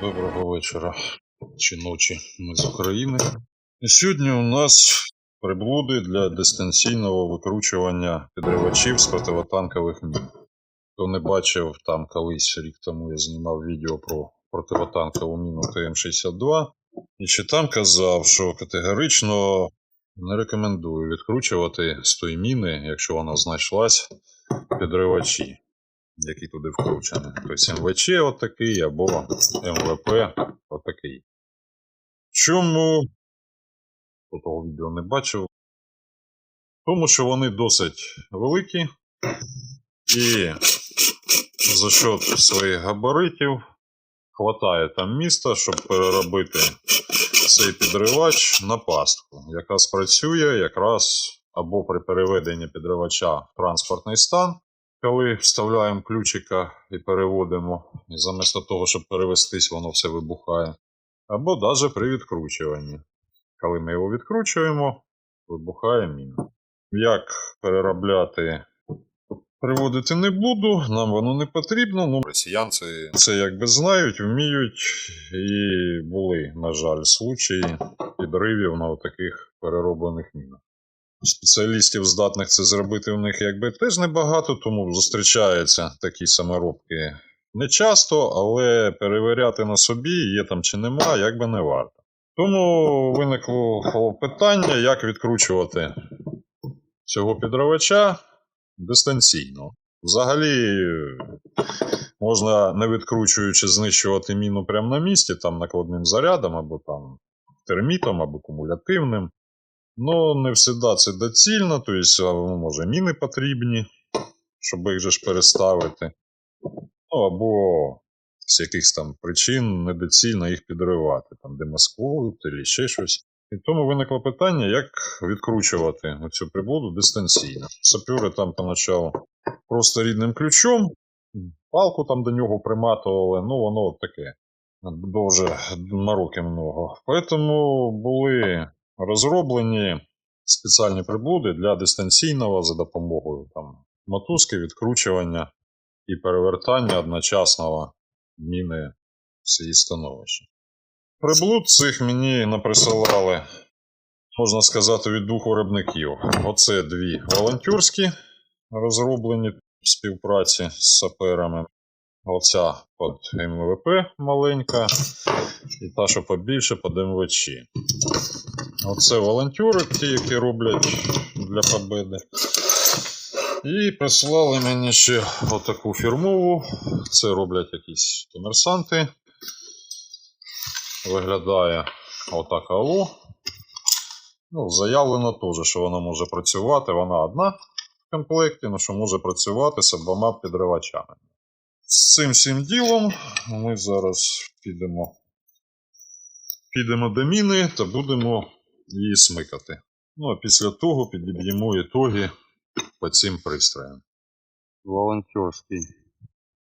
Доброго вечора чи ночі. Ми з України. І сьогодні у нас приблуди для дистанційного викручування підривачів з противотанкових мін. Хто не бачив, там колись рік тому я знімав відео про противотанкову міну ТМ-62. І ще там казав, що категорично не рекомендую відкручувати з тої міни, якщо вона знайшлась, підривачі, які туди вкручені. Тобто МВЧ отакий або МВП отакий. Чому того відео не бачив? Тому що вони досить великі і за счет своїх габаритів хватає там міста, щоб переробити цей підривач на пастку, яка спрацює якраз або при переведенні підривача в транспортний стан, коли вставляємо ключика і переводимо, і замість того, щоб перевестись, воно все вибухає, або навіть при відкручуванні. Коли ми його відкручуємо, вибухає міна. Як переробляти Приводити не буду, нам воно не потрібно. Ну, росіянці це якби знають, вміють, і були, на жаль, случаї підривів на таких перероблених мінах. Спеціалістів, здатних це зробити, в них якби теж небагато, тому зустрічаються такі саморобки не часто, але перевіряти на собі, є там чи нема, якби не варто. Тому виникло питання, як відкручувати цього підривача дистанційно. Взагалі, можна не відкручуючи знищувати міну прямо на місці, там накладним зарядом, або там термітом, або кумулятивним. Ну, не завжди це доцільно, тобто, може, міни потрібні, щоб їх же ж переставити. Ну, або з якихось там причин недоцільно їх підривати, там демаскують, або ще щось. І тому виникло питання, як відкручувати цю приблуду дистанційно. Сапюри там поначалу просто рідним ключом, палку там до нього приматували, ну воно таке дуже мороки много. Тому були розроблені спеціальні приблуди для дистанційного за допомогою там, мотузки, відкручування і перевертання одночасного міни її становища. Приблуд цих мені наприсилали, можна сказати, від двох виробників. Оце дві волонтерські, розроблені в співпраці з саперами. Оця під МВП маленька, і та, що побільше під МВЧ. Оце волонтери, ті, які роблять для победи. І прислали мені ще отаку фірмову. Це роблять якісь комерсанти. Виглядає отак АО. Ну, заявлено теж, що вона може працювати. Вона одна в комплекті, але що може працювати з обома підривачами. З цим всім ділом ми зараз підемо, підемо до міни та будемо її смикати. Ну, а після того підіб'ємо ітоги по цим пристроям. волонтерський,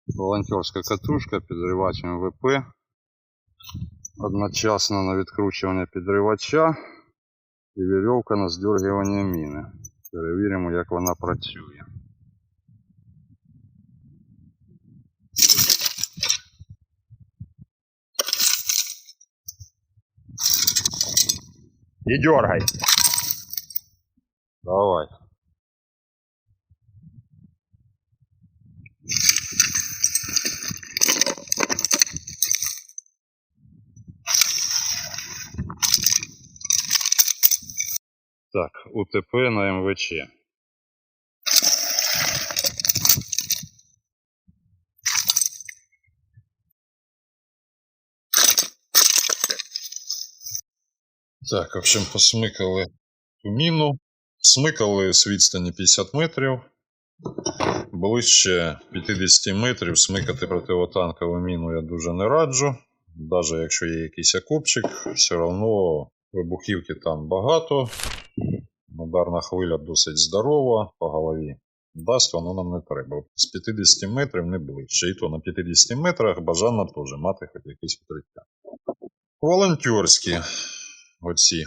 волонтерська катушка, підривач МВП. Одночасно на відкручування підривача і вірьовка на здергування міни. Перевіримо, як вона працює. Не дергай. Давай. Так, УТП на МВЧ. Так, в общем, посмикали ту міну. Смикали з відстані 50 метрів. Ближче 50 метрів смикати противотанкову міну я дуже не раджу. Навіть якщо є якийсь окопчик, все одно вибухівки там багато. Ударна хвиля досить здорова, по голові дасть, воно нам не треба. З 50 метрів не ближче. І то на 50 метрах бажано теж мати хоч якесь укриття. Волонтерські оці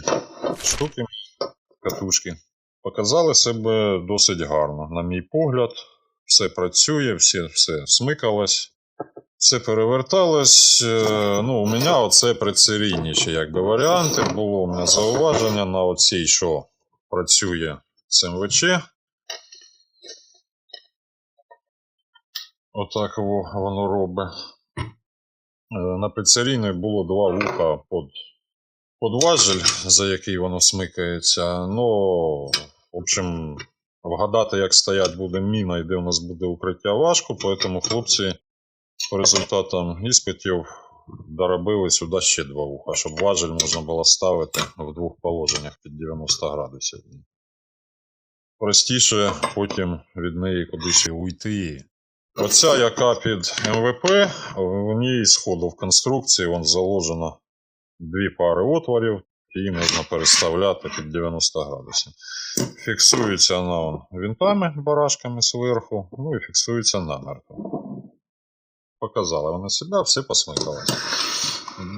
штуки, катушки, показали себе досить гарно. На мій погляд, все працює, все, все смикалось. Все переверталось. Е, Ну, у мене оце предсерійніші якби, варіанти. Було у мене зауваження на оцій, що працює з МВЧ. Отак воно робить. Е, На предсерійної було два вуха під, під важель, за який воно смикається. Ну, в общем, вгадати, як стоять буде міна і де у нас буде укриття важко, тому хлопці по результатам іспитів доробили сюди ще два вуха, щоб важель можна було ставити в двох положеннях під 90 градусів. Простіше потім від неї кудись уйти. Оця, яка під МВП, в ній сходу в конструкції вон заложено дві пари отворів, її можна переставляти під 90 градусів. Фіксується вона вон винтами, барашками зверху, ну і фіксується намертво. Показали вони себе, все посмикали.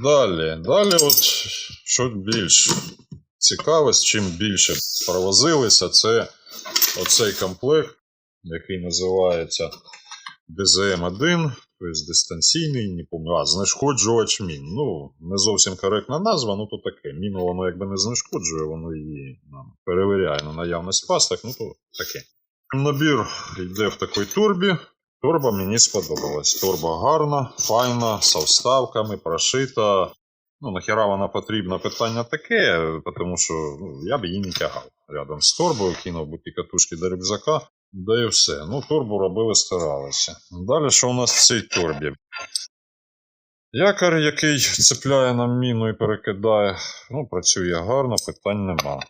Далі, далі, от що більш цікаве, чим більше провозилися, це оцей комплект, який називається ДЗМ-1, тобто дистанційний, не пам'ятаю, а, знешкоджувач мін. Ну, не зовсім коректна назва, ну то таке. Міну воно якби не знешкоджує, воно її нам перевіряє на наявність пасток, ну то таке. Набір йде в такій турбі. Торба мені сподобалась. Торба гарна, файна, з вставками, прошита. Ну, нахіра вона потрібна питання таке, тому що ну, я б її не тягав рядом з торбою, кинув би ті катушки до рюкзака, да і все. Ну, торбу робили, старалися. Далі, що у нас в цій торбі? Якор, який цепляє нам міну і перекидає, ну, працює гарно, питань нема.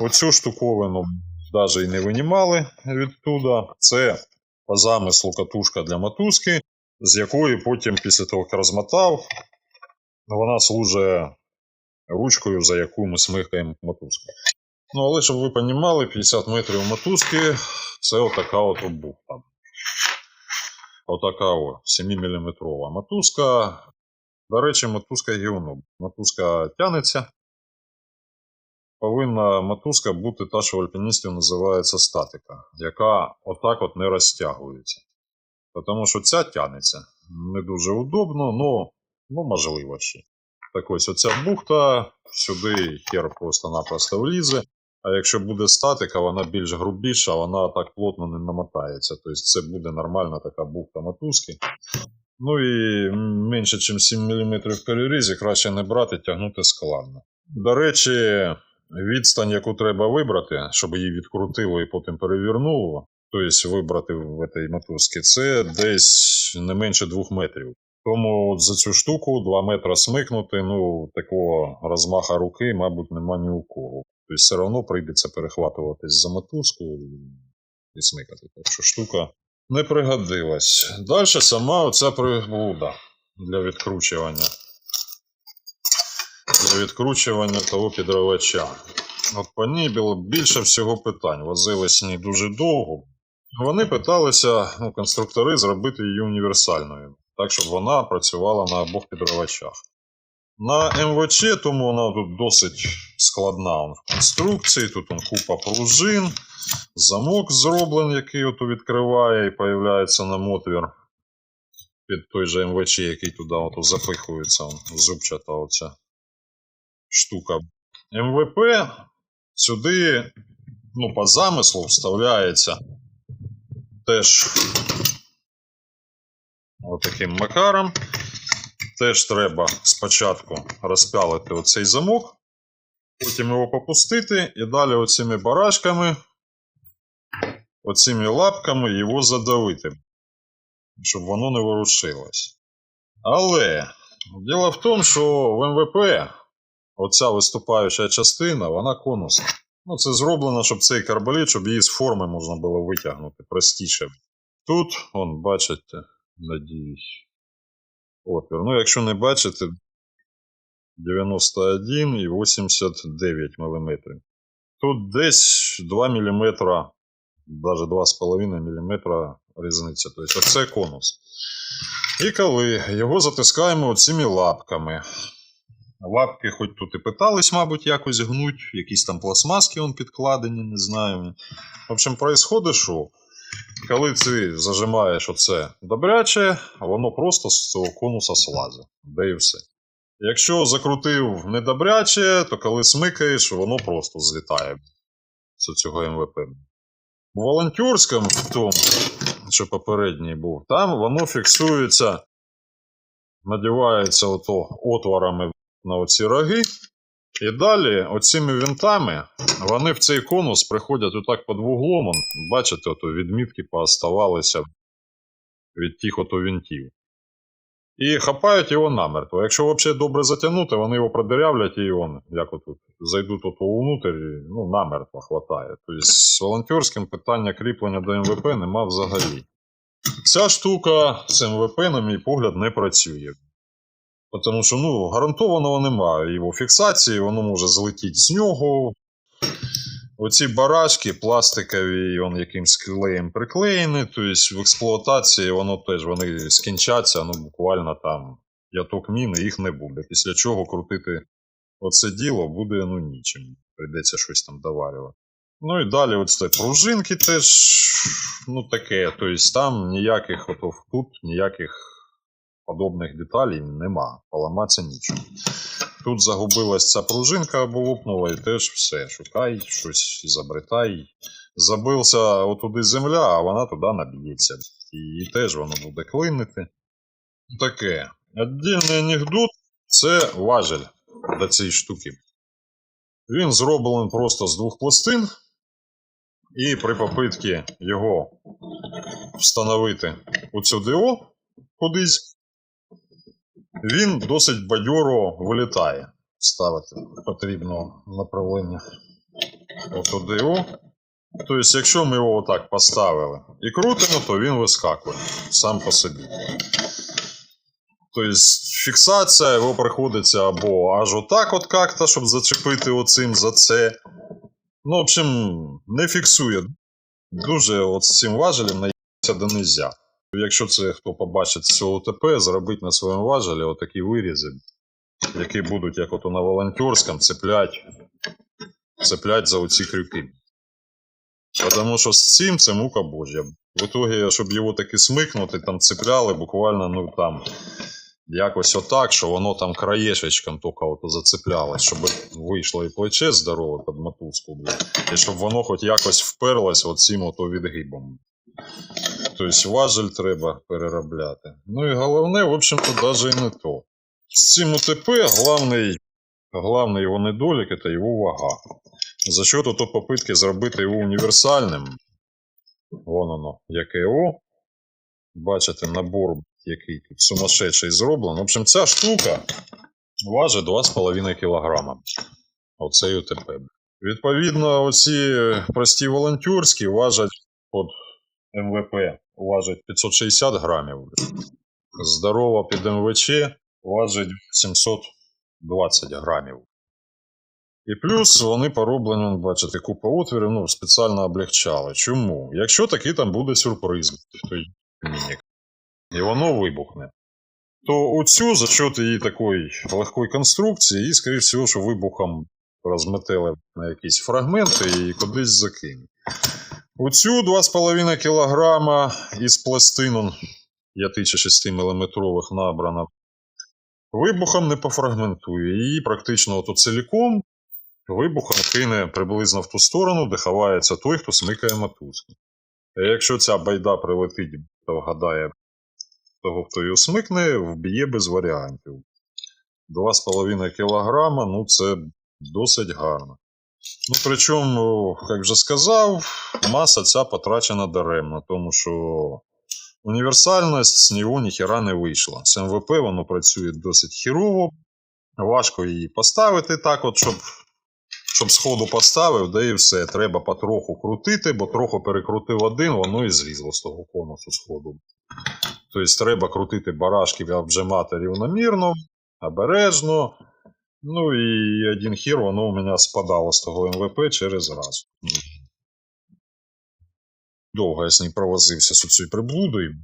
Оцю штуковину навіть і не винімали відтуда. Це по замислу катушка для мотузки, з якої потім, після того, як розмотав, вона служить ручкою, за яку ми смикаємо мотузку. Ну, але щоб ви розуміли, 50 метрів мотузки це отака от бухта. Отака от 7-мм мотузка. До речі, мотузка гівно. Мотузка тянеться. Повинна мотузка бути та, що в альпіністів називається статика, яка отак от не розтягується. Тому що ця тянеться не дуже удобно, но, ну, можливо ще. Так ось оця бухта, сюди хер просто-напросто влізе. А якщо буде статика, вона більш грубіша, вона так плотно не намотається. Тобто це буде нормальна така бухта мотузки. Ну і менше, ніж 7 мм в перерізі, краще не брати, тягнути складно. До речі, відстань, яку треба вибрати, щоб її відкрутило і потім перевернуло, тобто вибрати в цій мотузці, це десь не менше 2 метрів. Тому за цю штуку 2 метри смикнути, ну, такого розмаха руки, мабуть, нема ні у кого. Тобто все одно прийдеться перехватуватись за мотузку і смикати. Так що штука не пригодилась. Далі сама оця приблуда для відкручування. Для відкручування того підривача. От по ній було більше всього питань. Возились не дуже довго. Вони питалися, ну, конструктори, зробити її універсальною, так, щоб вона працювала на обох підривачах. На МВЧ, тому вона тут досить складна в конструкції. Тут он купа пружин, замок зроблений, який ото відкриває і появляється нам отвір під той же МВЧ, який туди ото запихується, зубчата оця штука. МВП сюди, ну, по замислу вставляється теж отаким макаром. Теж треба спочатку розпялити оцей замок, потім його попустити і далі оцими барашками, оцими лапками його задавити, щоб воно не ворушилось. Але діло в тому, що в МВП оця виступаюча частина, вона конусна. Ну, це зроблено, щоб цей карболіт, щоб її з форми можна було витягнути простіше. Тут, он, бачите, надіюсь, отвір. Ну, якщо не бачите, 91 і 89 мм. Тут десь 2 мм, навіть 2,5 мм різниця. Тобто це конус. І коли його затискаємо цими лапками. Лапки хоч тут і питались, мабуть, якось гнуть, якісь там пластмаски он підкладені, не знаю. В общем, происходить що? Коли ти зажимаєш оце добряче, воно просто з цього конуса слазить. Де і все. Якщо закрутив недобряче, то коли смикаєш, воно просто злітає з цього МВП. В волонтерському, в тому, що попередній був, там воно фіксується, надівається ото отворами на оці роги. І далі оціми винтами вони в цей конус приходять отак під вуглом. Бачите, ото відмітки пооставалися від тих ото винтів. І хапають його намертво. Якщо взагалі добре затягнути, вони його продирявлять і он, як отут, зайдуть ото внутрі, ну, намертво хватає. Тобто з волонтерським питання кріплення до МВП нема взагалі. Ця штука з МВП, на мій погляд, не працює. Тому що ну, гарантованого немає його фіксації, воно може злетіти з нього. Оці барашки пластикові, он якимсь клеєм приклеєні, тобто в експлуатації воно теж вони скінчаться, ну буквально там яток міни, їх не буде. Після чого крутити оце діло буде ну нічим. Прийдеться щось там доварювати. Ну і далі ось пружинки теж, ну таке, тобто там ніяких ото тут ніяких подобних деталей нема. Поламатися нічого. Тут загубилась ця пружинка або лопнула, і теж все. Шукай, щось забритай. Забився отуди земля, а вона туди наб'ється. І теж воно буде клинити. Таке. Отдільний анекдот це важель до цієї штуки. Він зроблений просто з двох пластин. І при попитці його встановити у цю ДО кудись, він досить бадьоро вилітає. Ставити потрібного направлення ото ДО. Тобто, якщо ми його отак поставили і крутимо, то він вискакує сам по собі. Тобто, фіксація його приходиться або аж отак от как-то, щоб зачепити оцим за це. Ну, в общем, не фіксує. Дуже от з цим важелем наїться до нельзя. Якщо це хто побачить з цього ТП, зробить на своєму важелі отакі вирізи, які будуть, як ото на волонтерському, цеплять, цеплять за оці крюки. Тому що з цим це мука божа. В итоге, щоб його таки смикнути, там цепляли буквально, ну там, якось отак, що воно там краєшечком тільки ото зацеплялось, щоб вийшло і плече здорове під мотузку, і щоб воно хоч якось вперлось оцим ото відгибом. Тобто важель треба переробляти. Ну і головне, в общем-то, навіть і не то. З цим УТП головний, головний його недолік це його вага. За що то попитки зробити його універсальним. Вон воно, яке О. Бачите, набор, який тут сумасшедший зроблений. В общем, ця штука важить 2,5 кг. Оцей УТП. Відповідно, оці прості волонтерські важать от МВП важить 560 грамів. Здорова під МВЧ важить 720 грамів. І плюс вони пороблені, бачите, купа отворів, ну, спеціально облегчали. Чому? Якщо такий там буде сюрприз, той мінік, і воно вибухне, то оцю за счет її такої легкої конструкції, її, скоріше всього, що вибухом розметели на якісь фрагменти і кудись закинуть. Оцю 2,5 кг із пластин он, 5 чи 6 мм набрано. Вибухом не пофрагментує. Її практично ото ціліком вибухом кине приблизно в ту сторону, де ховається той, хто смикає мотузку. А якщо ця байда прилетить, то вгадає того, хто її смикне, вб'є без варіантів. 2,5 кг, ну це досить гарно. Ну, причому, як вже сказав, маса ця потрачена даремно, тому що універсальність з нього ніхіра не вийшла. З МВП воно працює досить хірово, важко її поставити так, от, щоб, щоб сходу поставив, да і все. Треба потроху крутити, бо трохи перекрутив один, воно і злізло з того конусу сходу. Тобто треба крутити барашки обжимати рівномірно, обережно. Ну і один хір, воно у мене спадало з того МВП через раз. Довго я з ним провозився з цією приблудою.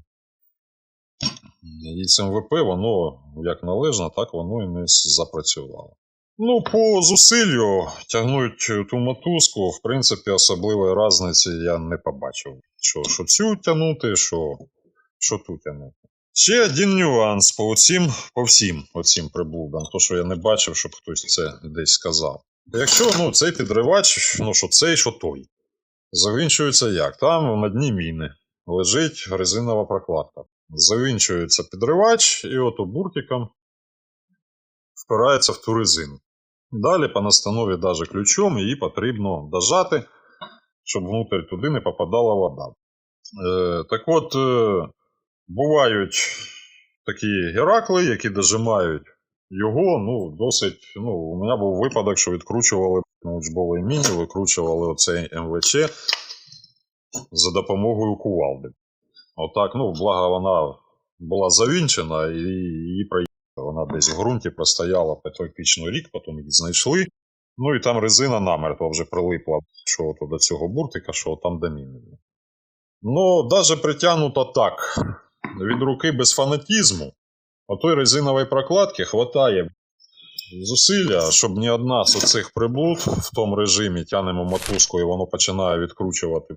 І з МВП воно як належно, так воно і не запрацювало. Ну, по зусиллю тягнуть ту мотузку, в принципі, особливої різниці я не побачив. Що, що цю тягнути, що, що ту тягнути. Ще один нюанс по оцім, по всім оцім приблудам, то, що я не бачив, щоб хтось це десь сказав. Якщо ну, цей підривач, ну що цей, що той, завінчується як? Там на дні міни лежить резинова прокладка. Завінчується підривач, і от буртиком впирається в ту резину. Далі по настанові даже ключом її потрібно дожати, щоб внутрь туди не попадала вода. Е, так от, е, бувають такі геракли, які дожимають його, ну, досить. Ну, у мене був випадок, що відкручували на міні, викручували оцей МВЧ за допомогою кувалди. Отак, ну, благо вона була завінчена і її проїхали. Вона десь в ґрунті простояла практично рік, потім її знайшли. Ну і там резина намертво вже прилипла, що до цього буртика, що там міни. Ну, навіть притягнуто так, від руки без фанатізму, отої резинової прокладки хватає зусилля, щоб ні одна з оцих приблуд в тому режимі тянемо мотузку і воно починає відкручувати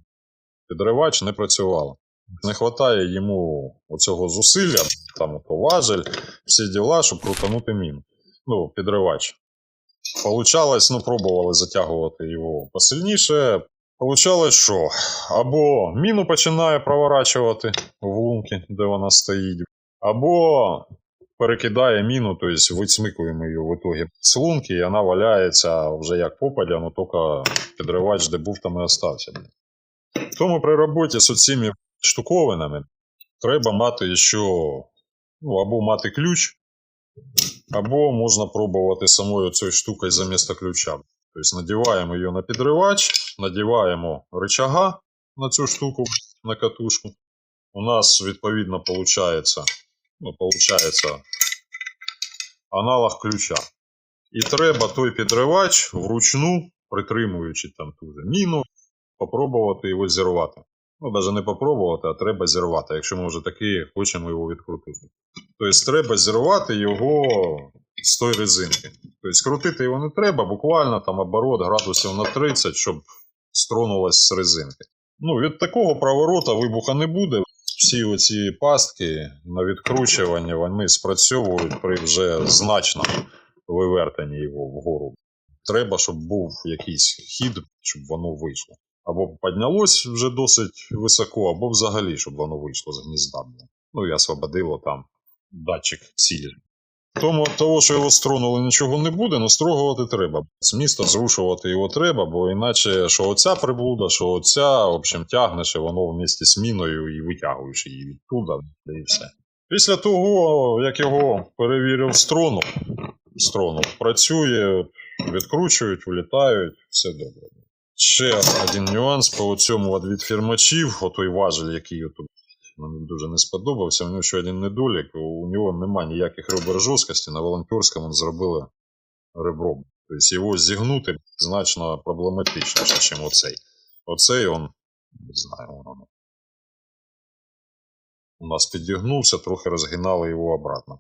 підривач, не працювала. Не вистачає йому оцього зусилля, там ото важель, всі діла, щоб крутанути міну. Ну, підривач. Получалось, ну, пробували затягувати його посильніше. Получалось, що або міну починає проворачувати в лунки, де вона стоїть, або перекидає міну, тобто висмикуємо її в итогі з лунки, і вона валяється вже як попадя, ну тільки підривач, де був, там і остався. Тому при роботі з цими штуковинами треба мати ще, ну, або мати ключ, або можна пробувати самою цією штукою замість ключа. Тобто надіваємо її на підривач, надіваємо рычага на цю штуку, на катушку. У нас, відповідно, виходить, ну, получається аналог ключа. І треба той підривач вручну, притримуючи там ту же міну, попробувати його зірвати. Ну, навіть не попробувати, а треба зірвати, якщо ми вже таки хочемо його відкрутити. Тобто треба зірвати його з тої резинки. Тобто крутити його не треба, буквально там оборот градусів на 30, щоб стронулась з резинки. Ну, від такого проворота вибуха не буде. Всі оці пастки на відкручування вони спрацьовують при вже значному вивертанні його вгору. Треба, щоб був якийсь хід, щоб воно вийшло. Або піднялось вже досить високо, або взагалі, щоб воно вийшло з гнізда. Ну і освободило там датчик цілі. Тому того, що його стронули, нічого не буде, але строгувати треба. З міста зрушувати його треба, бо іначе, що оця приблуда, що оця, в общем, тягнеш і воно в місті з міною і витягуєш її відтуда, і все. Після того, як його перевірив строну, строну працює, відкручують, влітають, все добре. Ще один нюанс по цьому від фірмачів, отой важель, який мені дуже не сподобався. У нього ще один недолік. У нього немає ніяких ребер жорсткості. На волонтерському зробили ребром. Тобто його зігнути значно проблематичніше, ніж оцей. Оцей он, не знаю, он У нас підігнувся, трохи розгинали його обратно.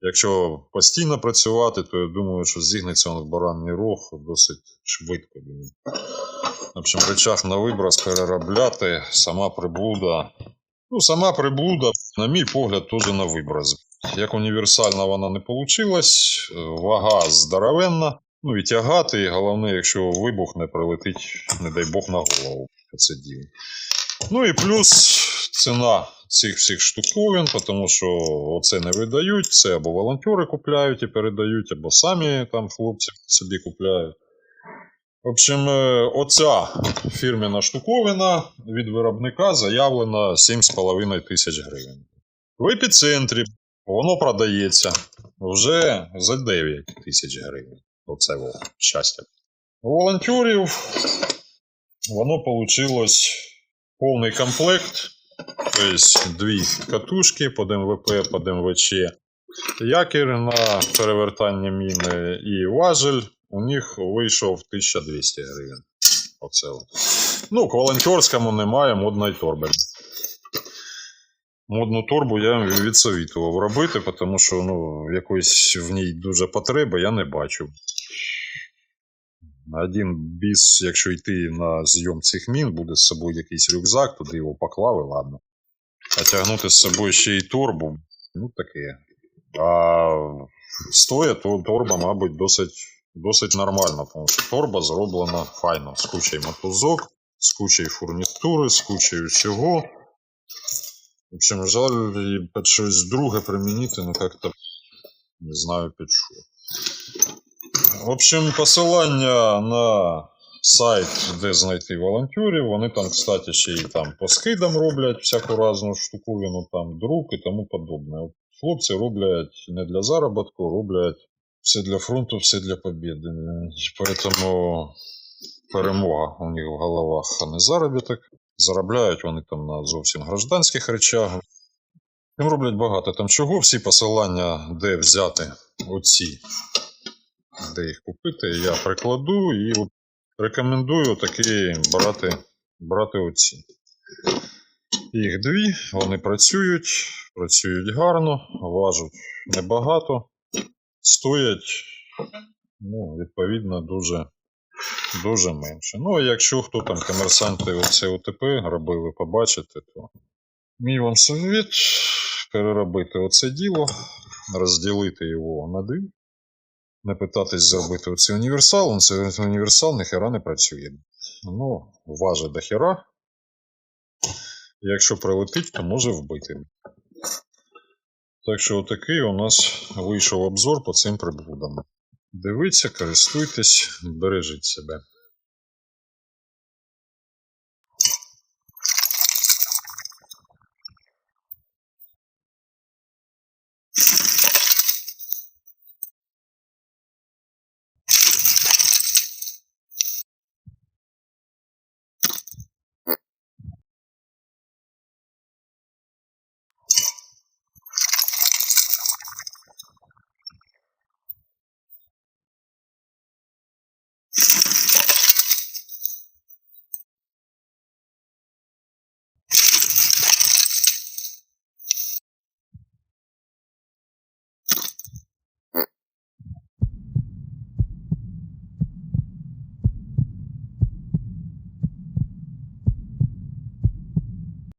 Якщо постійно працювати, то я думаю, що зігнеться в баранний рог досить швидко. В общем, речах на виброс переробляти, сама приблуда. Ну, сама приблуда, на мій погляд, теж на виброс. Як універсальна вона не вийшла, вага здоровенна. Ну і тягати, і головне, якщо вибух не прилетить, не дай Бог, на голову. Це діло. Ну і плюс ціна цих всіх штуковин, тому що оце не видають, це або волонтери купляють і передають, або самі там хлопці собі купляють. В общем, е, оця фірмена штуковина від виробника заявлена 7,5 тисяч гривень. В епіцентрі воно продається вже за 9 тисяч гривень. Оце щастя. У волонтерів воно вийшло повний комплект. Тобто дві катушки під МВП, під МВЧ, якір на перевертання міни і важель у них вийшов 1200 гривень. Оце. Ну, к волонтерському немає модної торби. Модну торбу я відсовітував робити, тому що ну, якоїсь в ній дуже потреби я не бачу. Один біс, якщо йти на зйом цих мін, буде з собою якийсь рюкзак, туди його поклав ладно. А тягнути з собою ще й торбу, ну таке. А стоя, то торба, мабуть, досить, досить нормальна, тому що торба зроблена файно, з кучою мотузок, з кучою фурнітури, з кучою всього. В общем, жаль, під щось друге примінити, ну як-то не знаю під що. В общем, посилання на сайт, де знайти волонтерів. Вони там, кстати, ще й там по скидам роблять всяку разну штуковину, там друк і тому подобне. Хлопці роблять не для заробітку, роблять все для фронту, все для побіди. Поэтому перемога у них в головах, а не заробіток. Заробляють вони там на зовсім гражданських речах. Їм роблять багато там чого. Всі посилання, де взяти оці, де їх купити, я прикладу і рекомендую таки брати, брати оці. Їх дві, вони працюють, працюють гарно, важать небагато, стоять, ну, відповідно, дуже, дуже менше. Ну, а якщо хто там комерсанти оце ОТП робили, побачите, то мій вам совет переробити оце діло, розділити його на дві. Не питатись зробити оцей універсал, це універсал ніхера не працює. Ну, важить до хера. Якщо прилетить, то може вбити. Так що отакий у нас вийшов обзор по цим приблудам. Дивіться, користуйтесь, бережіть себе.